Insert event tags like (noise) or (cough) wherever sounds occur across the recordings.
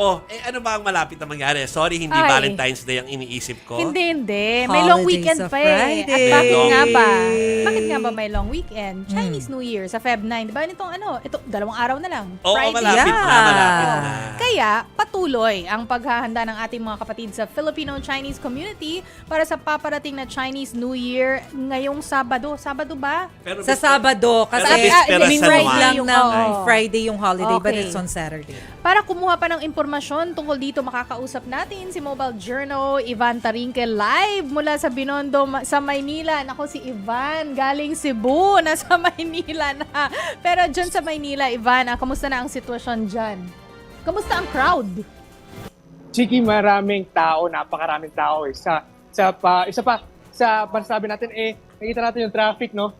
Oh, eh ano ba ang malapit na mangyari? Sorry, hindi Ay. Valentine's Day ang iniisip ko. Hindi, hindi. May long weekend sa pa eh. Friday. At bakit nga ba? Bakit nga ba may long weekend? Hmm. Chinese New Year sa Feb 9. Di ba nitong ano? Ito, dalawang araw na lang. Oo, Friday. malapit na, Yeah. malapit na. Kaya patuloy ang paghahanda ng ating mga kapatid sa Filipino-Chinese community para sa paparating na Chinese New Year ngayong Sabado. Sabado ba? Pero Sa Sabado, kasi Pero bispera minsan San Friday Juan. lang Yung- ng oo. Friday yung holiday, but Okay. it's on Saturday. Para kumuha pa ng impormasyon tungkol dito, makakausap natin si Mobile Journal, Ivan Tarinque, live mula sa Binondo, sa Maynila. Nako, si Ivan, galing Cebu, (laughs) nasa Maynila na. Pero dyan sa Maynila, Ivan, ah, kamusta na ang sitwasyon dyan? Kamusta ang crowd? Chiki, maraming tao, napakaraming tao eh. Sa, sa pa, isa pa, sa pasabi natin eh, nakita natin yung traffic, no?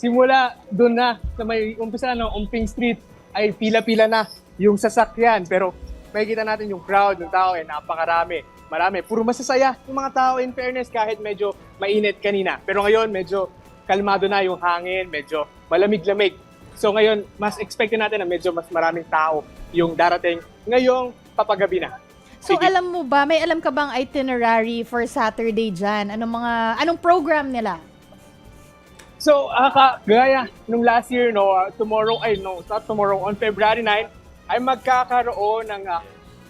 Simula doon na, sa may umpisa, no, Umping Street, ay pila-pila na yung sasakyan. Pero makikita natin yung crowd ng tao eh, napakarami. Marami. Puro masasaya yung mga tao in fairness kahit medyo mainit kanina. Pero ngayon, medyo kalmado na yung hangin, medyo malamig-lamig. So ngayon, mas expect natin na medyo mas maraming tao yung darating ngayong papagabi na. So Sige. alam mo ba, may alam ka bang itinerary for Saturday dyan? Anong mga, anong program nila? So, aka, gaya nung last year, no, uh, tomorrow, ay no, not tomorrow, on February 9, ay magkakaroon ng, ah,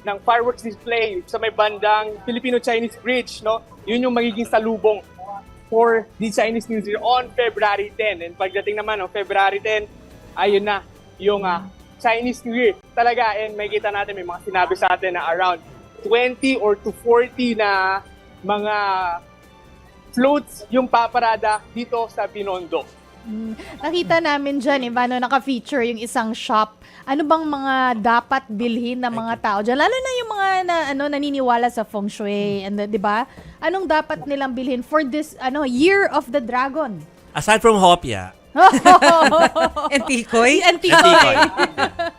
ng fireworks display sa may bandang Filipino-Chinese Bridge, no? Yun yung magiging salubong for the Chinese New Year on February 10. And pagdating naman ng February 10, ayun na, yung ah, Chinese New Year. Talaga, and may kita natin, may mga sinabi sa atin na around 20 or to 40 na mga floats yung paparada dito sa Binondo. Mm, nakita namin dyan, Ivan, no, naka-feature yung isang shop. Ano bang mga dapat bilhin ng mga tao dyan? Lalo na yung mga na, ano, naniniwala sa feng shui, and, di ba? Anong dapat nilang bilhin for this ano Year of the Dragon? Aside from Hopia, (laughs) And Tikoy? Antikoy. (laughs)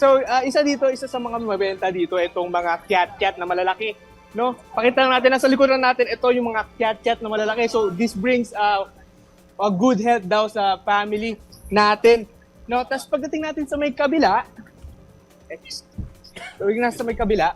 So, uh, isa dito, isa sa mga mabenta dito, itong mga cat-cat na malalaki. No? Pakita natin, nasa likuran natin, ito yung mga cat-cat na malalaki. So, this brings uh, a good health daw sa family natin. No? Tapos pagdating natin sa may kabila, eh, pagdating natin sa may kabila,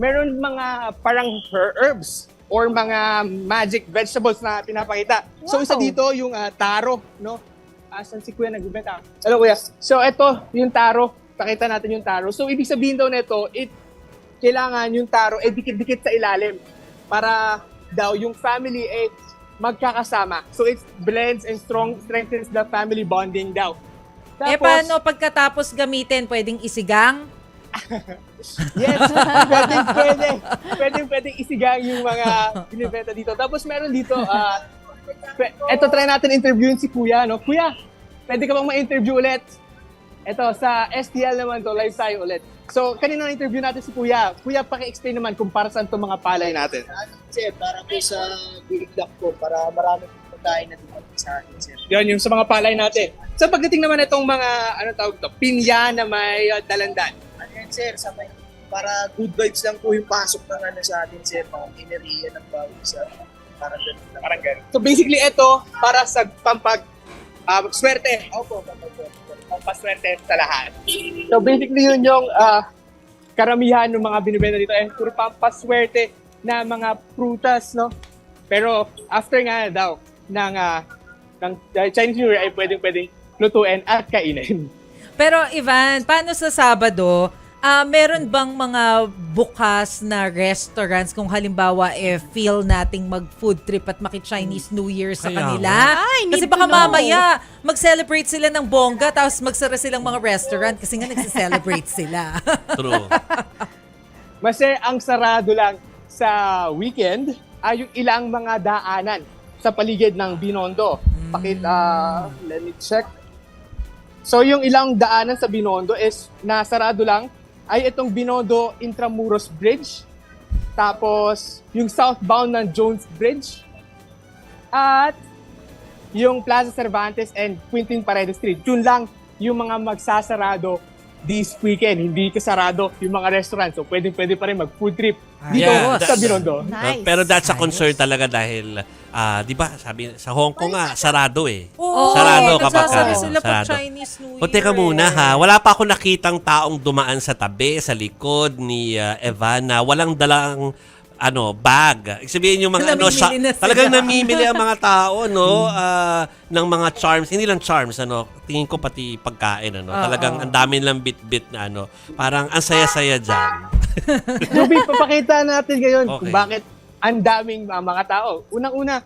meron mga parang herbs or mga magic vegetables na pinapakita. So, isa Wow. dito yung uh, taro, no? Asan si Kuya nagbibenta? Hello, Kuya. So, ito, yung taro. Pakita natin yung taro. So, ibig sabihin daw nito, it, kailangan yung taro, eh, dikit-dikit sa ilalim para daw yung family, eh, magkakasama. So, it blends and strong strengthens the family bonding daw. eh, paano pagkatapos gamitin? Pwedeng isigang? (laughs) Yes, pwedeng, pwede. Pwedeng, pwedeng isigang yung mga binibenta dito. Tapos meron dito, pe- eto try natin interviewin si Kuya, no? Kuya, pwede ka bang ma-interview ulit? Eto, sa STL naman to, live tayo ulit. So, kanina na-interview natin si Kuya. Kuya, paki-explain naman kung para saan itong mga palay natin. Sir, para po sa bigdak po, para marami pong pagkain na dumating sa atin, sir. Yan, yung sa mga palay natin. So, pagdating naman itong mga, ano tawag to, pinya na may uh, dalandan. Ano yan, sir? Sa may, para good vibes lang po yung pasok ng ano sa atin, sir. Mga enerhiya ng bawat isa. Parang ganun. Parang ganun. So, basically, ito, para sa pampag, uh, swerte. Opo, kapag pampaswerte sa lahat. So basically yun yung ah, karamihan ng mga binibenta dito eh puro pampaswerte na mga prutas, no? Pero after nga daw ng, ah, ng Chinese New Year ay pwedeng-pwedeng lutuin at kainin. Pero Ivan, paano sa Sabado? Ah, meron bang mga bukas na restaurants kung halimbawa eh feel nating mag food trip at maki Chinese New Year sa Kaya kanila? Ay, kasi baka mamaya mag-celebrate sila ng bongga tapos magsara silang mga restaurant kasi nga nagse-celebrate (laughs) sila. true. Mase ang sarado lang sa weekend ay yung ilang mga daanan sa paligid ng Binondo. Pakit, ah, let me check. So yung ilang daanan sa Binondo is nasarado lang ay itong Binondo Intramuros Bridge. Tapos yung southbound ng Jones Bridge. At yung Plaza Cervantes and Quintin Paredes Street. Yun lang yung mga magsasarado this weekend, hindi kasarado yung mga restaurants. So, pwede pwede pa rin mag-food trip dito Yeah, sa Binondo. Nice. Uh, pero that's a concern talaga dahil, ah, di ba, sabi, sa Hong Kong nga, sarado eh. Oo, sarado kapag nagsasabi ah, sila pag sarado. Chinese New Year. O teka muna eh. ha, wala pa ako nakitang taong dumaan sa tabi, sa likod ni ah, Evan na walang dalang ano, bag. Sabihin yung mga (laughs) ano, sa, na talagang namimili ang mga tao, no? ah, (laughs) ng mga charms. Hindi lang charms, ano? Tingin ko pati pagkain, ano? Oo. Talagang ang dami lang bit-bit na ano. Parang ang saya-saya dyan. (laughs) Ruby, papakita natin ngayon Okay. kung bakit ang daming uh, mga tao. Unang-una,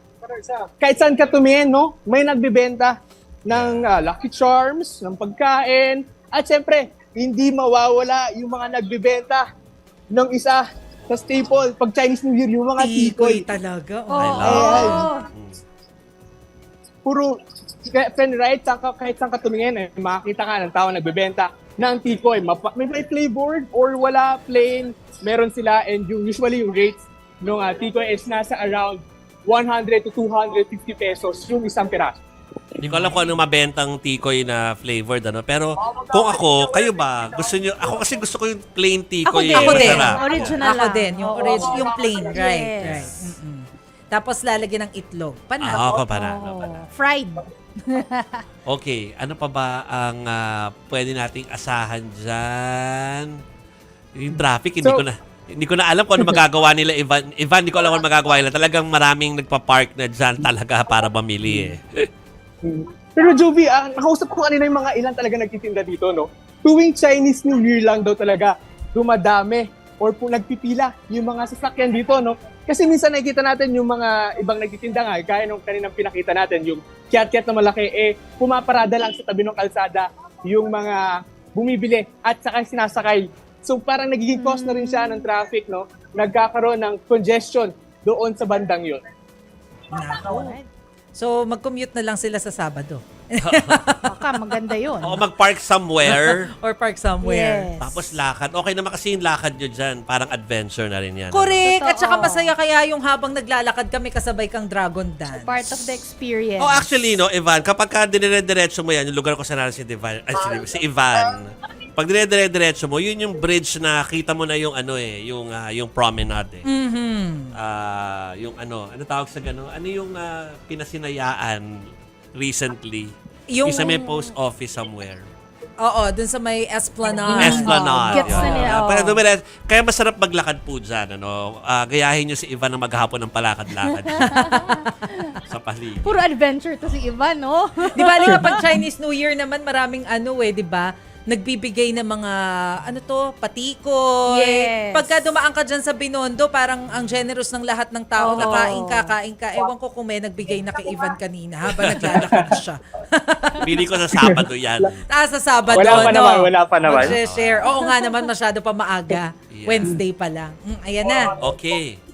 kahit saan ka tumingin, no? May nagbibenta ng uh, Lucky Charms, ng pagkain, at syempre, hindi mawawala yung mga nagbibenta ng isa sa staple pag Chinese New Year, yung mga Tikoy tikoy. talaga. Oo. I Oh, Puro, friend, right? Saan ka, kahit saan ka tumingin, eh, makakita ka ng tao nagbibenta ng tikoy. Mapa, may, may flavored or wala, plain. Meron sila and yung, usually yung rates ng uh, tikoy is nasa around 100 to 250 pesos yung isang piraso. Hindi ko alam kung ano mabentang tikoy na flavored ano. Pero kung ako, kayo ba? Gusto niyo ako kasi gusto ko yung plain tikoy. din. eh, Ako din. masarap. Original Ako lang. din, yung, orig- yung plain, right, Yes. right. Tapos lalagyan ng itlog. Panat. Ah, ako para. ano Oh, fried. (laughs) Okay, ano pa ba ang ah, pwede nating asahan dyan? Yung traffic, hindi So- ko na hindi ko na alam kung ano (laughs) magagawa nila Ivan. Ivan, hindi ko alam kung ano magagawa nila. Talagang maraming nagpa-park na dyan talaga para mamili eh. (laughs) Pero Jovi, ah, nakausap ko kanina yung mga ilan talaga nagtitinda dito, no? Tuwing Chinese New Year lang daw talaga dumadami or po nagpipila yung mga sasakyan dito, no? Kasi minsan nakikita natin yung mga ibang nagtitinda nga, gaya nung kaninang pinakita natin, yung kiat-kiat na malaki, eh, pumaparada lang sa tabi ng kalsada yung mga bumibili at saka sinasakay. So parang nagiging cause na rin siya ng traffic, no? Nagkakaroon ng congestion doon sa bandang yun. Nako. So, mag-commute na lang sila sa Sabado. (laughs) Baka maganda yun. O mag-park somewhere, (laughs) Or park somewhere. Yes. tapos lakad. Okay naman kasi yung lakad nyo dyan. Parang adventure na rin yan. ano? Correct. At saka Totoo. masaya kaya yung habang naglalakad kami kasabay kang dragon dance. Part of the experience. Oh, actually, no, Ivan, kapag ka dinire-diretso mo yan, yung lugar ko sa narin si, Divan, ay, si, si Ivan, pag dinire-diretso mo, yun yung bridge na kita mo na yung ano eh, yung, ah, yung promenade eh. Mhm. Ah, yung ano, ano tawag sa gano'n? Ano yung ah, pinasinayaan recently? Yung- sa may post office somewhere. Oo, dun sa may Esplanade. Esplanade. Gets na nila, oh. dumire- kaya masarap maglakad po dyan. Ano? Ah, gayahin nyo si Ivan na maghapon ng palakad-lakad (laughs) sa paligid. Puro adventure to si Ivan, no? Di ba, kapag (laughs) Chinese New Year naman, maraming ano eh, di ba? Nagbibigay ng mga, ano to, patikoy. Yes. Pagka dumaan ka dyan sa Binondo, parang ang generous ng lahat ng tao na Oo. kain ka, kain ka. Ewan ko kung may nagbigay na kay Ivan kanina habang naglalakad siya. (laughs) Pili ko sa Sabado yan. Ah, sa Sabado, Wala pa no? naman, wala pa naman. Mag-share. Oo nga naman, masyado pa maaga. Yeah. Wednesday pa lang. Mm, ayan na. Okay.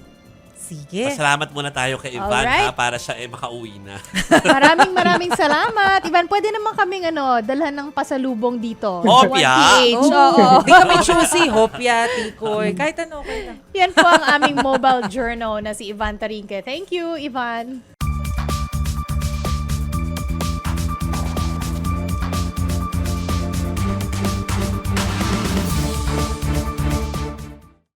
Sige. Pasalamat muna tayo kay Ivan Alright. ha, para siya eh makauwi na. (laughs) maraming maraming salamat. Ivan, pwede naman kaming ano, dalhan ng pasalubong dito. Hopya. 1PH, oo. Hindi kami choosy. Hopya, tikoy. Kahit ano, okay lang. Yan po ang aming mobile journal na si Ivan Tarinque. Thank you, Ivan.